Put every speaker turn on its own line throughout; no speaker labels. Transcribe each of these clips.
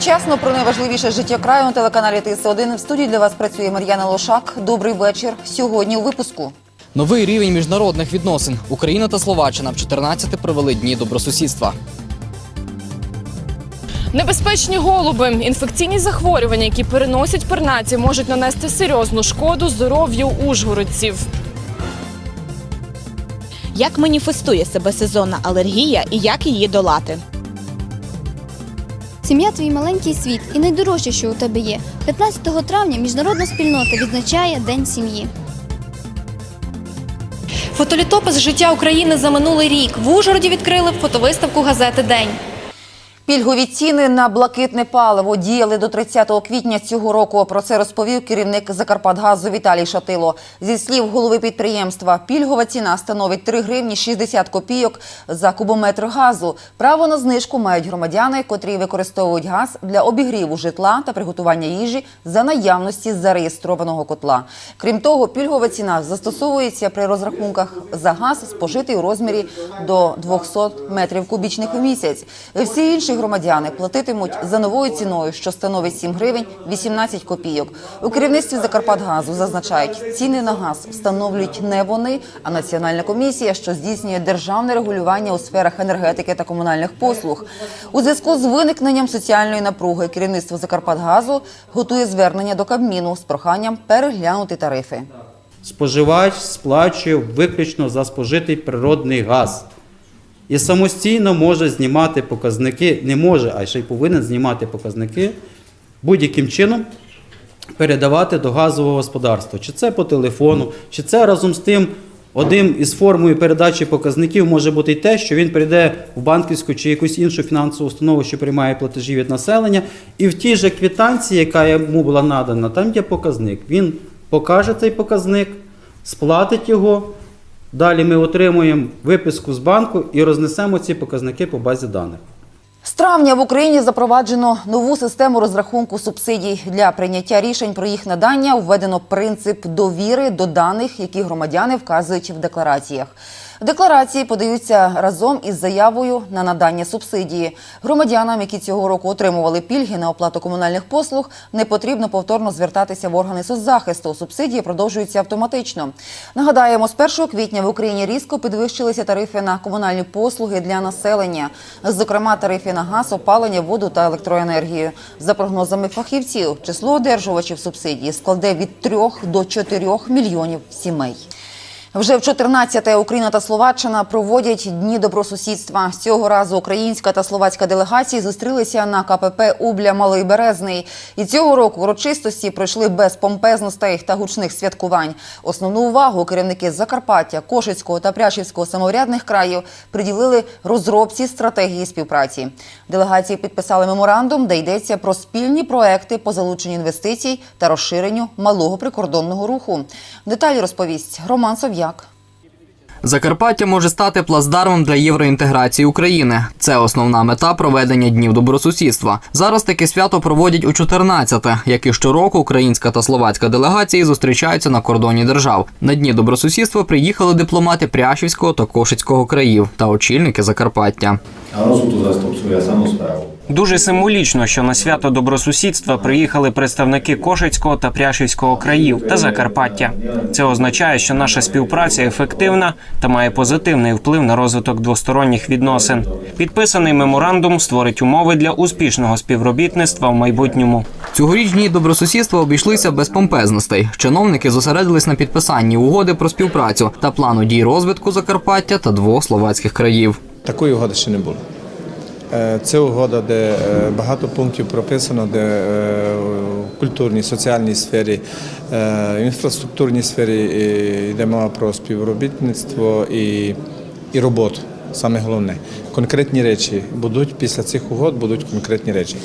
Вчасно про найважливіше життя краю на телеканалі ТС1 в студії для вас працює Мар'яна Лошак. Добрий вечір. Сьогодні у випуску.
Новий рівень міжнародних відносин. Україна та Словаччина в 14 провели дні добросусідства.
Небезпечні голуби, інфекційні захворювання, які переносять пернаті, можуть нанести серйозну шкоду здоров'ю ужгородців.
Як маніфестує себе сезонна алергія і як її долати?
Сім'я твій маленький світ і найдорожче, що у тебе є. 15 травня міжнародна спільнота відзначає День сім'ї.
Фотолітопис життя України за минулий рік. В Ужгороді відкрили фотовиставку газети День.
Пільгові ціни на блакитне паливо діяли до 30 квітня цього року. Про це розповів керівник Закарпатгазу Віталій Шатило. Зі слів голови підприємства, пільгова ціна становить 3 гривні 60 копійок за кубометр газу. Право на знижку мають громадяни, котрі використовують газ для обігріву житла та приготування їжі за наявності зареєстрованого котла. Крім того, пільгова ціна застосовується при розрахунках за газ, спожитий у розмірі до 200 метрів кубічних у місяць. Всі інші громадяни платитимуть за новою ціною, що становить 7 гривень 18 копійок. У керівництві Закарпатгазу зазначають, ціни на газ встановлюють не вони, а національна комісія, що здійснює державне регулювання у сферах енергетики та комунальних послуг. У зв'язку з виникненням соціальної напруги керівництво Закарпатгазу готує звернення до Кабміну з проханням переглянути тарифи.
споживач сплачує виключно за спожитий природний газ. І самостійно може знімати показники, не може, а ще й повинен знімати показники будь-яким чином передавати до газового господарства. Чи це по телефону, чи це разом з тим одним із формою передачі показників може бути й те, що він прийде в банківську чи якусь іншу фінансову установу, що приймає платежі від населення, і в тій же квитанції, яка йому була надана, там є показник. Він покаже цей показник, сплатить його. Далі ми отримуємо виписку з банку і рознесемо ці показники по базі даних.
З травня в Україні запроваджено нову систему розрахунку субсидій для прийняття рішень про їх надання. Введено принцип довіри до даних, які громадяни вказують в деклараціях. Декларації подаються разом із заявою на надання субсидії. Громадянам, які цього року отримували пільги на оплату комунальних послуг, не потрібно повторно звертатися в органи соцзахисту. Субсидії продовжуються автоматично. Нагадаємо, з 1 квітня в Україні різко підвищилися тарифи на комунальні послуги для населення, зокрема тарифи на газ, опалення, воду та електроенергію. За прогнозами фахівців, число одержувачів субсидії складе від 3 до 4 мільйонів сімей. Вже в 14-те Україна та Словаччина проводять дні добросусідства. Цього разу українська та словацька делегації зустрілися на КПП Убля Малий Березний. І цього року урочистості пройшли без помпезностей та гучних святкувань. Основну увагу керівники Закарпаття, Кошицького та Пряшівського самоврядних країв приділили розробці стратегії співпраці. Делегації підписали меморандум, де йдеться про спільні проекти по залученню інвестицій та розширенню малого прикордонного руху. Деталі розповість Роман Сов'як.
Закарпаття може стати плацдармом для євроінтеграції України. Це основна мета проведення днів добросусідства. Зараз таке свято проводять у 14-те, як і щороку українська та словацька делегації зустрічаються на кордоні держав. На дні добросусідства приїхали дипломати Пряшівського та Кошицького країв та очільники Закарпаття.
A on tu zastupuje samospravu.
Дуже символічно, що на свято добросусідства приїхали представники Кошицького та Пряшівського країв та Закарпаття. Це означає, що наша співпраця ефективна та має позитивний вплив на розвиток двосторонніх відносин. Підписаний меморандум створить умови для успішного співробітництва в майбутньому.
Цьогоріч дні добросусідства обійшлися без помпезностей. Чиновники зосередились на підписанні угоди про співпрацю та плану дій розвитку Закарпаття та двох словацьких країв.
Такої угоди ще не було. Е, Це угода, де е, багато пунктів прописано, де е, в культурній, соціальній сфері, е, інфраструктурній сфері е, йде мова про співробітництво і, і роботу. Саме головне, конкретні речі будуть після цих угод, будуть конкретні речі.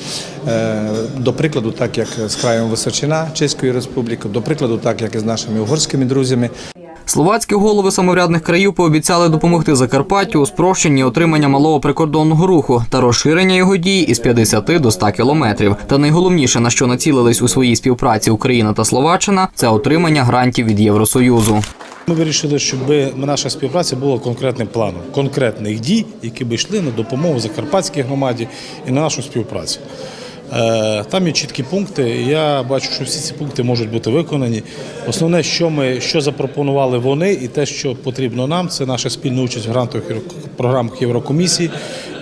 Е, До прикладу, так як з краєм Височина Чеської Республіки, до прикладу, так як і з нашими угорськими друзями.
Словацькі голови самоврядних країв пообіцяли допомогти Закарпаттю у спрощенні отримання малого прикордонного руху та розширення його дії із 50 до 100 кілометрів. Та найголовніше, на що націлились у своїй співпраці Україна та Словаччина, це отримання грантів від Євросоюзу.
Ми вирішили, щоб наша співпраця була конкретним планом, конкретних дій, які би йшли на допомогу закарпатській громаді і на нашу співпрацю. Е, Там є чіткі пункти. Я бачу, що всі ці пункти можуть бути виконані. Основне, що ми що запропонували вони, і те, що потрібно нам, це наша спільна участь в грантових програмах Єврокомісії.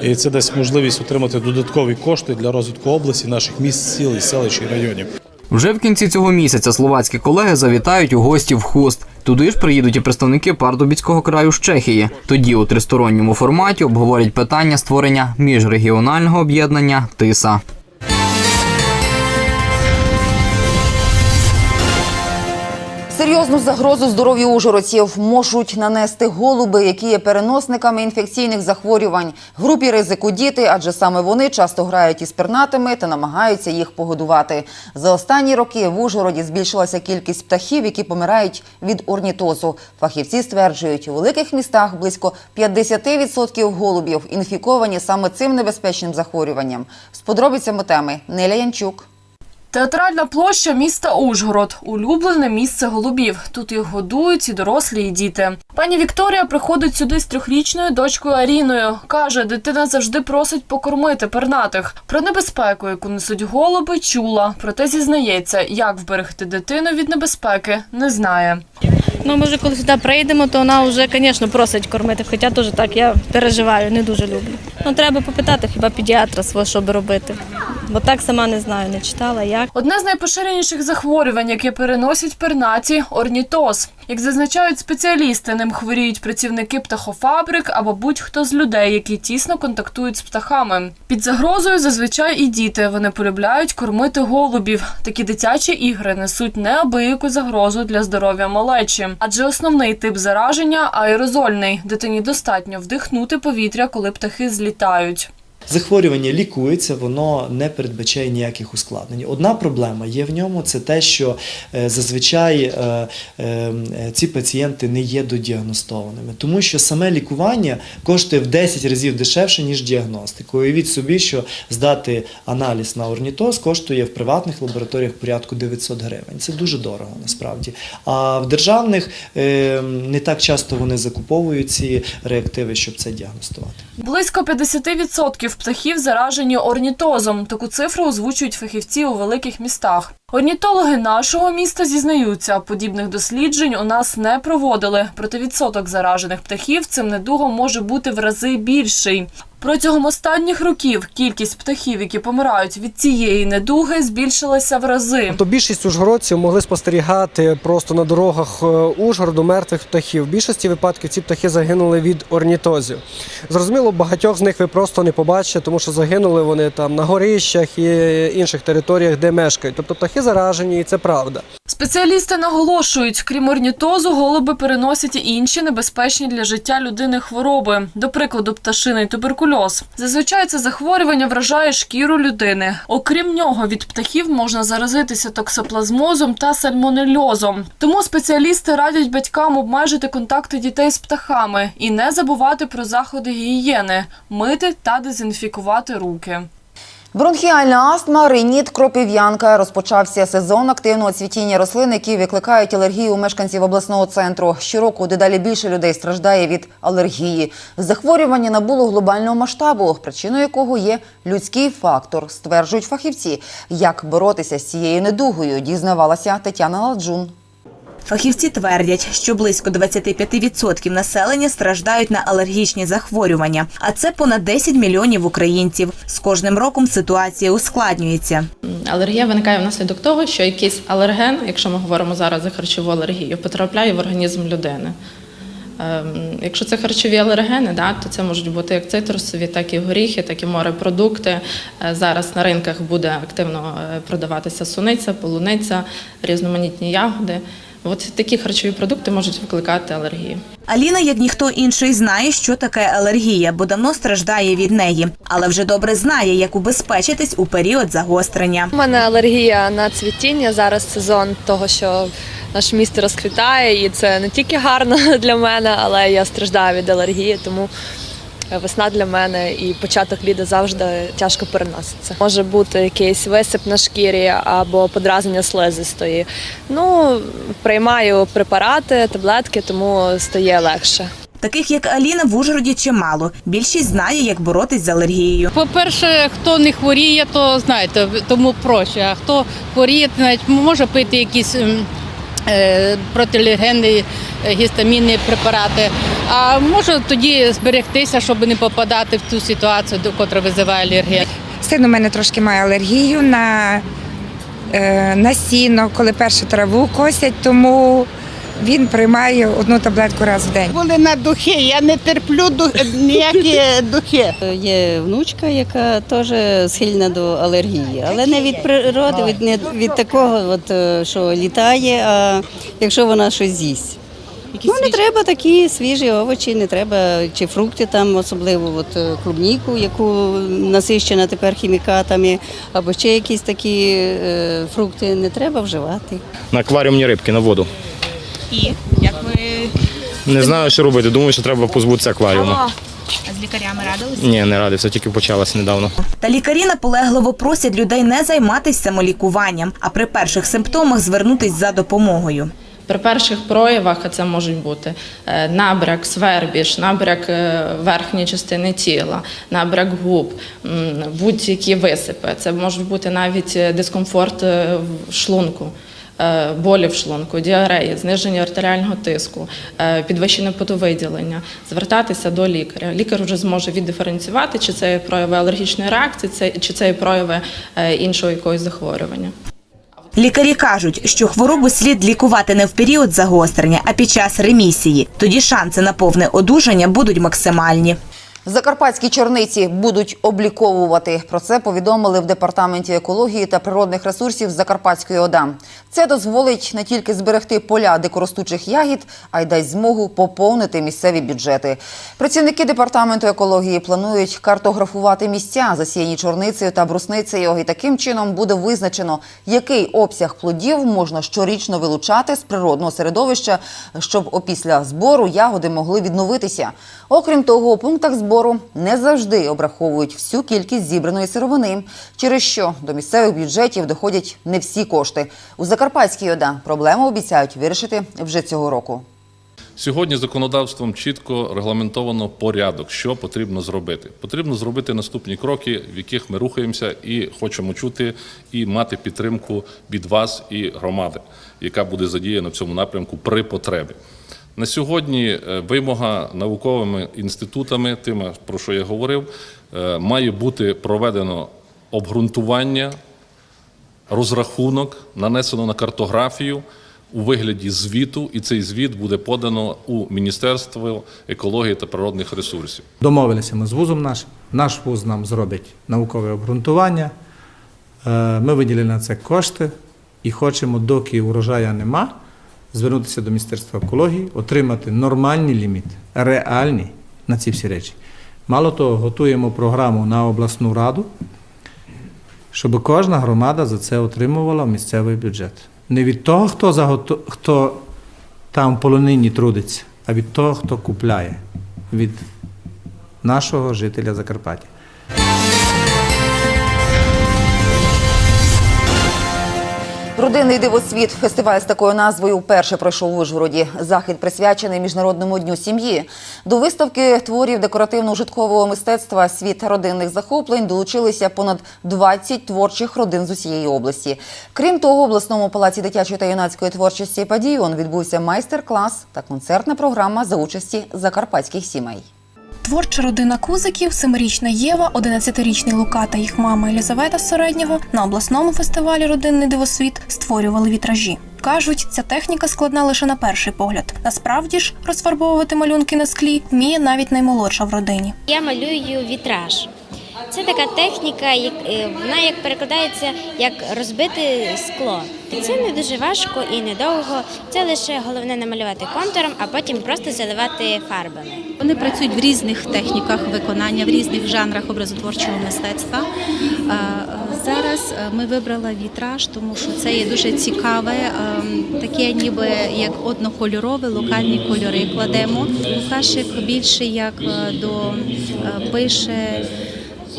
І це дасть можливість отримати додаткові кошти для розвитку області, наших міст, сіл, селищ і районів.
Вже в кінці цього місяця словацькі колеги завітають у гості в Хуст. Туди ж приїдуть і представники Пардубіцького краю з Чехії. Тоді у тристоронньому форматі обговорять питання створення міжрегіонального об'єднання ТИСА.
Серйозну загрозу здоров'ю ужгородців можуть нанести голуби, які є переносниками інфекційних захворювань. Групі ризику діти, адже саме вони часто грають із пернатими та намагаються їх погодувати. За останні роки в Ужгороді збільшилася кількість птахів, які помирають від орнітозу. Фахівці стверджують, у великих містах близько 50% голубів інфіковані саме цим небезпечним захворюванням. З подробицями теми Неля Янчук.
Театральна площа міста Ужгород улюблене місце голубів. Тут їх годують і дорослі, і діти. Пані Вікторія приходить сюди з трьохрічною дочкою Аріною. каже, дитина завжди просить покормити пернатих. Про небезпеку, яку несуть голуби, чула. Проте зізнається, як вберегти дитину від небезпеки, не знає.
Ну, може, коли сюди прийдемо, то вона вже, звісно, просить кормити. Хоча теж так, я переживаю, не дуже люблю. Ну, треба попитати хіба педіатра свого, що робити. Бо так сама не знаю, не читала як.
Одне з найпоширеніших захворювань, яке переносять пернаті – орнітоз. Як зазначають спеціалісти, ним хворіють працівники птахофабрик або будь-хто з людей, які тісно контактують з птахами. Під загрозою зазвичай і діти. Вони полюбляють кормити голубів. Такі дитячі ігри несуть неабияку загрозу для здоров'я малечі. Адже основний тип зараження аерозольний. Дитині достатньо вдихнути повітря, коли птахи злітають.
Захворювання лікується, воно не передбачає ніяких ускладнень. Одна проблема є в ньому це те, що е, зазвичай е, е, ці пацієнти не є додіагностованими, тому що саме лікування коштує в 10 разів дешевше, ніж діагностика. Уявіть собі, що здати аналіз на орнітоз коштує в приватних лабораторіях порядку 900 гривень. Це дуже дорого насправді. А в державних е, не так часто вони закуповують ці реактиви, щоб це діагностувати.
Близько 50% птахів заражені орнітозом. Таку цифру озвучують фахівці у великих містах. Орнітологи нашого міста зізнаються, подібних досліджень у нас не проводили. Проте відсоток заражених птахів цим недугом може бути в рази більший. Протягом останніх років кількість птахів, які помирають від цієї недуги, збільшилася в рази.
То більшість ужгородців могли спостерігати просто на дорогах е, Ужгороду мертвих птахів. В більшості випадків ці птахи загинули від орнітозів. Зрозуміло, багатьох з них ви просто не побачите, тому що загинули вони там на горищах і інших територіях, де мешкають. Тобто птахи заражені, і це правда.
Спеціалісти наголошують, крім орнітозу, голуби переносять і інші небезпечні для життя людини хвороби, до прикладу, пташиний туберкульоз. Зазвичай це захворювання вражає шкіру людини. Окрім нього, від птахів можна заразитися токсоплазмозом та сальмонельозом. Тому спеціалісти радять батькам обмежити контакти дітей з птахами і не забувати про заходи гігієни, мити та дезінфікувати руки.
Бронхіальна астма, риніт, кропив'янка. Розпочався сезон активного цвітіння рослин, які викликають алергію у мешканців обласного центру. Щороку дедалі більше людей страждає від алергії. Захворювання набуло глобального масштабу, причиною якого є людський фактор, стверджують фахівці. Як боротися з цією недугою, дізнавалася Тетяна Ладжун.
Фахівці твердять, що близько 25% населення страждають на алергічні захворювання, а це понад 10 мільйонів українців. З кожним роком ситуація ускладнюється.
Алергія виникає внаслідок того, що якийсь алерген, якщо ми говоримо зараз за харчову алергію, потрапляє в організм людини. Ем, Якщо це харчові алергени, то це можуть бути як цитрусові, так і горіхи, так і морепродукти. Е, Зараз на ринках буде активно е, продаватися суниця, полуниця, різноманітні ягоди. От такі харчові продукти можуть викликати алергію.
Аліна, як ніхто інший, знає, що таке алергія, бо давно страждає від неї, але вже добре знає, як убезпечитись у період загострення.
У мене алергія на цвітіння. Зараз сезон того, що наше місто розквітає, і це не тільки гарно для мене, але я страждаю від алергії, тому весна для мене і початок літа завжди тяжко переноситься. Може бути якийсь висип на шкірі або подразнення слизистої. Ну, приймаю препарати, таблетки, тому стає легше.
Таких як Аліна в Ужгороді чимало. Більшість знає, як боротись з алергією.
По-перше, хто не хворіє, то знаєте, тому проще. А хто хворіє, то навіть може пити якісь ем, е, протиалергенні е, гістамінні препарати. А може тоді зберегтися, щоб не попадати в ту ситуацію, до котра визиває алергія.
Син у мене трошки має алергію на, е, на сіно, коли першу траву косять, тому він приймає одну таблетку раз в день.
Були на духи, я не терплю ніякі духи.
Є внучка, яка теж схильна до алергії, але не від природи, від, не від такого, от, е, що літає, а якщо вона щось з'їсть. Ну, не треба такі свіжі овочі, не треба чи фрукти там, особливо от, е, клубніку, яку насищена тепер хімікатами, або ще якісь такі е, фрукти не треба вживати.
на акваріумні рибки на воду.
І як ви
Не знаю, що робити. Думаю, що треба позбутися акваріуму.
А з лікарями радилися?
Ні, не радився, тільки почалося недавно.
Та лікарі наполегливо просять людей не займатися самолікуванням, а при перших симптомах звернутись за допомогою.
При перших проявах, а це можуть бути е, набряк, свербіж, набряк е, верхньої частини тіла, набряк губ, будь-які висипи. Це можуть бути навіть е, дискомфорт в шлунку. Болі в шлунку, діареї, зниження артеріального тиску, підвищене потовиділення, звертатися до лікаря. Лікар вже зможе віддиференціювати, чи це є прояви алергічної реакції, чи це є прояви іншого якогось захворювання.
Лікарі кажуть, що хворобу слід лікувати не в період загострення, а під час ремісії. Тоді шанси на повне одужання будуть максимальні.
Закарпатські чорниці будуть обліковувати. Про це повідомили в департаменті екології та природних ресурсів Закарпатської ОДА. Це дозволить не тільки зберегти поля дикоростучих ягід, а й дасть змогу поповнити місцеві бюджети. Працівники департаменту екології планують картографувати місця, засіяні чорницею та брусницею. І таким чином буде визначено, який обсяг плодів можна щорічно вилучати з природного середовища, щоб опісля збору ягоди могли відновитися. Окрім того, у пунктах збору не завжди обраховують всю кількість зібраної сировини, через що до місцевих бюджетів доходять не всі кошти. У Закарпатській ОДА проблему обіцяють вирішити вже цього року.
Сьогодні законодавством чітко регламентовано порядок, що потрібно зробити. Потрібно зробити наступні кроки, в яких ми рухаємося, і хочемо чути і мати підтримку від вас і громади, яка буде задіяна в цьому напрямку при потребі. На сьогодні е, вимога науковими інститутами, тими, про що я говорив, е, має бути проведено обґрунтування розрахунок нанесено на картографію у вигляді звіту, і цей звіт буде подано у Міністерство екології та природних ресурсів.
Домовилися ми з вузом нашим. Наш вуз нам зробить наукове обґрунтування. Е, Ми виділили на це кошти і хочемо, доки урожая нема, звернутися до Міністерства екології, отримати нормальні ліміти, реальні на ці всі речі. Мало того, готуємо програму на обласну раду, щоб кожна громада за це отримувала місцевий бюджет. Не від того, хто, заготу... хто там в полонині трудиться, а від того, хто купляє, від нашого жителя Закарпаття.
Родинний дивосвіт фестиваль з такою назвою вперше пройшов в Ужгороді. Захід присвячений міжнародному дню сім'ї. До виставки творів декоративно-житкового мистецтва Світ родинних захоплень долучилися понад 20 творчих родин з усієї області. Крім того, в обласному палаці дитячої та юнацької творчості «Падіон» відбувся майстер-клас та концертна програма за участі закарпатських сімей.
Творча родина Кузиків, семирічна Єва, 11-річний Лука та їх мама Елізавета середнього на обласному фестивалі Родинний дивосвіт створювали вітражі. Кажуть, ця техніка складна лише на перший погляд. Насправді ж розфарбовувати малюнки на склі вміє навіть наймолодша в родині.
Я малюю вітраж. Це така техніка, як е, вона як перекладається як розбити скло. Це не дуже важко і недовго. Це лише головне намалювати контуром, а потім просто заливати фарбами.
Вони працюють в різних техніках виконання, в різних жанрах образотворчого мистецтва. Е, Зараз е, ми вибрали вітраж, тому що це є дуже цікаве, таке ніби як однокольорове, локальні кольори кладемо. Лукашик більше як до е,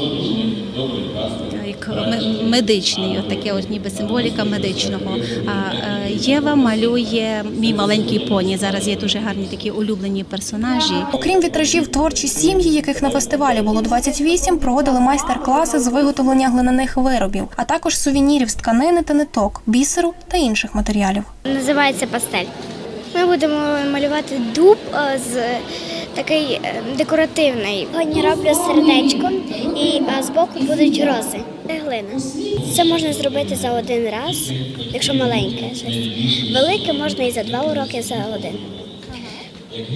пише як ме- медичний, от таке от ніби символіка медичного. А е, Єва малює мій маленький поні. Зараз є дуже гарні такі улюблені персонажі.
Окрім вітражів, творчі сім'ї, яких на фестивалі було 28, проводили майстер-класи з виготовлення глиняних виробів, а також сувенірів з тканини та ниток, бісеру та інших матеріалів.
Називається пастель. Ми будемо малювати дуб е, з такий е, декоративний. Сьогодні роблю сердечко і збоку будуть рози. Це глина. Це можна зробити за один раз, якщо маленьке щось. Велике можна і за два уроки за один.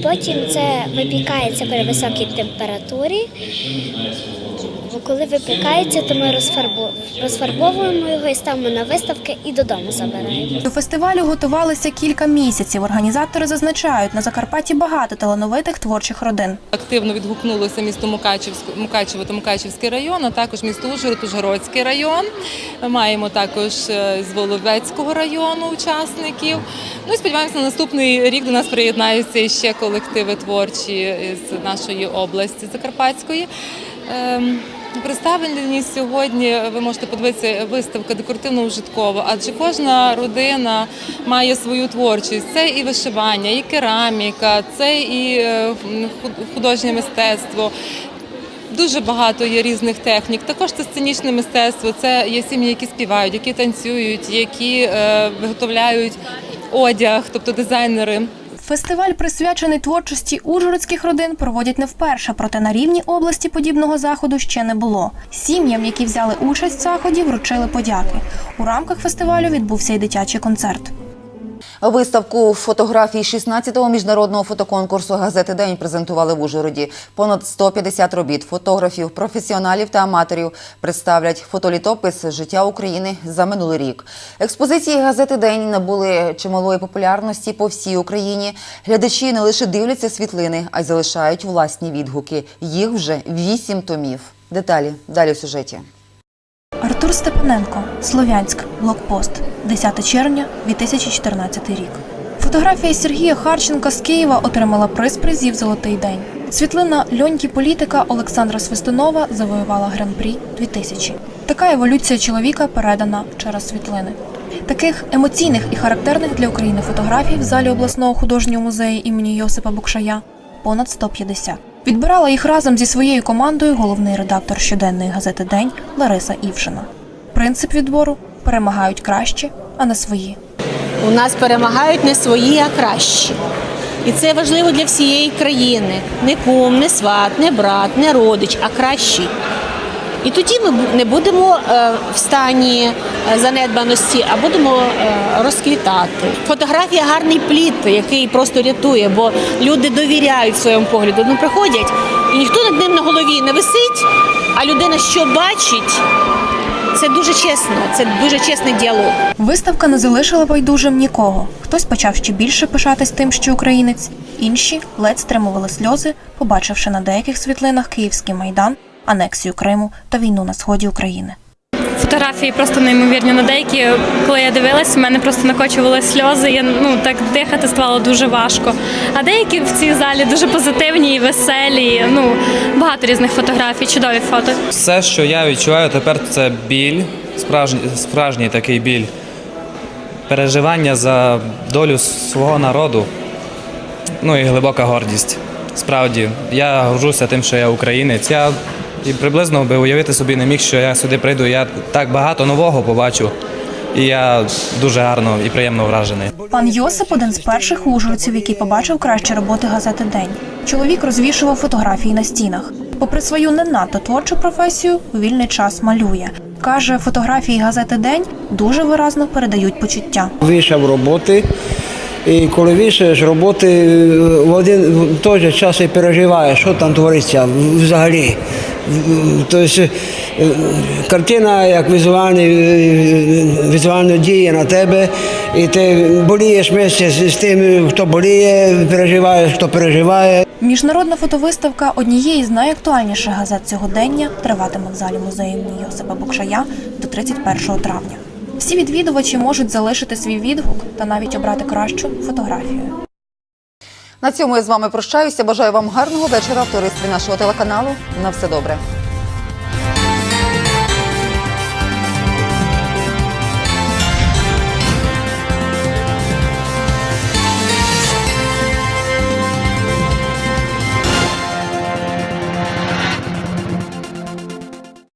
Потім це випікається при високій температурі. Коли випікається, то ми розфарбовуємо його і ставимо на виставки і додому забираємо.
До фестивалю готувалися кілька місяців. Організатори зазначають, на Закарпатті багато талановитих творчих родин.
Активно відгукнулося місто Мукачівськ, Мукачево та Мукачівський район, а також місто Ужгород, Ужгородський район. Маємо також е, з Воловецького району учасників. Ну і сподіваємося, на наступний рік до нас приєднаються ще колективи творчі з нашої області Закарпатської. Ем, Представлені сьогодні ви можете подивитися виставка декоративно-ужиткова, адже кожна родина має свою творчість. Це і вишивання, і кераміка, це і е, художнє мистецтво. Дуже багато є різних технік. Також це сценічне мистецтво. Це є сім'ї, які співають, які танцюють, які е, виготовляють одяг, тобто дизайнери.
Фестиваль, присвячений творчості ужгородських родин, проводять не вперше, проте на рівні області подібного заходу ще не було. Сім'ям, які взяли участь в заході, вручили подяки. У рамках фестивалю відбувся й дитячий концерт.
Виставку фотографій 16-го міжнародного фотоконкурсу газети День презентували в Ужгороді. Понад 150 робіт фотографів, професіоналів та аматорів представлять фотолітопис життя України за минулий рік. Експозиції газети День набули чималої популярності по всій Україні. Глядачі не лише дивляться світлини, а й залишають власні відгуки. Їх вже вісім томів. Деталі далі в сюжеті.
Артур Степаненко, Слов'янськ, блокпост, 10 червня 2014 рік. Фотографія Сергія Харченка з Києва отримала приз призів Золотий день. Світлина льоньки політика Олександра Свистунова завоювала гран-прі 2000. Така еволюція чоловіка передана через світлини. Таких емоційних і характерних для України фотографій в залі обласного художнього музею імені Йосипа Букшая понад 150. Відбирала їх разом зі своєю командою головний редактор щоденної газети День Лариса Івшина. Принцип відбору перемагають кращі, а не свої.
У нас перемагають не свої, а кращі. І це важливо для всієї країни. Не кум, не сват, не брат, не родич, а кращі. І тоді ми не будемо е, в стані е, занедбаності, а будемо е, розквітати. Фотографія гарний плід, який просто рятує, бо люди довіряють своєму погляду. Ну приходять, і ніхто над ним на голові не висить, а людина що бачить, це дуже чесно, це дуже чесний діалог.
Виставка не залишила байдужим нікого. Хтось почав ще більше пишатись тим, що українець, інші ледь стримували сльози, побачивши на деяких світлинах Київський майдан, анексію Криму та війну на сході України.
Фотографії просто неймовірні. На деякі, коли я дивилась, в мене просто накочували сльози. Я ну так дихати ставало дуже важко. А деякі в цій залі дуже позитивні і веселі. Ну багато різних фотографій, чудові фото.
Все, що я відчуваю тепер, це біль, справжній, справжній такий біль, переживання за долю свого народу, ну і глибока гордість. Справді, я горжуся тим, що я українець. Я і приблизно би уявити собі не міг, що я сюди прийду. Я так багато нового побачу, і я дуже гарно і приємно вражений.
Пан Йосип один з перших ужгородців, який побачив кращі роботи газети День. Чоловік розвішував фотографії на стінах. Попри свою не надто творчу професію, у вільний час малює. Каже, фотографії газети День дуже виразно передають почуття.
Вийшов роботи, і коли вийшов з роботи, в один в той же час і переживаєш, що там твориться взагалі. Тобто картина як візуально діє на тебе, і ти болієш з з тим, хто боліє, переживаєш, хто переживає.
Міжнародна фотовиставка однієї з найактуальніших газет сьогодення триватиме в залі музею імені Йосипа Букшая до 31 травня. Всі відвідувачі можуть залишити свій відгук та навіть обрати кращу фотографію.
На цьому я з вами прощаюся. Бажаю вам гарного вечора в товаристві нашого телеканалу. На все добре.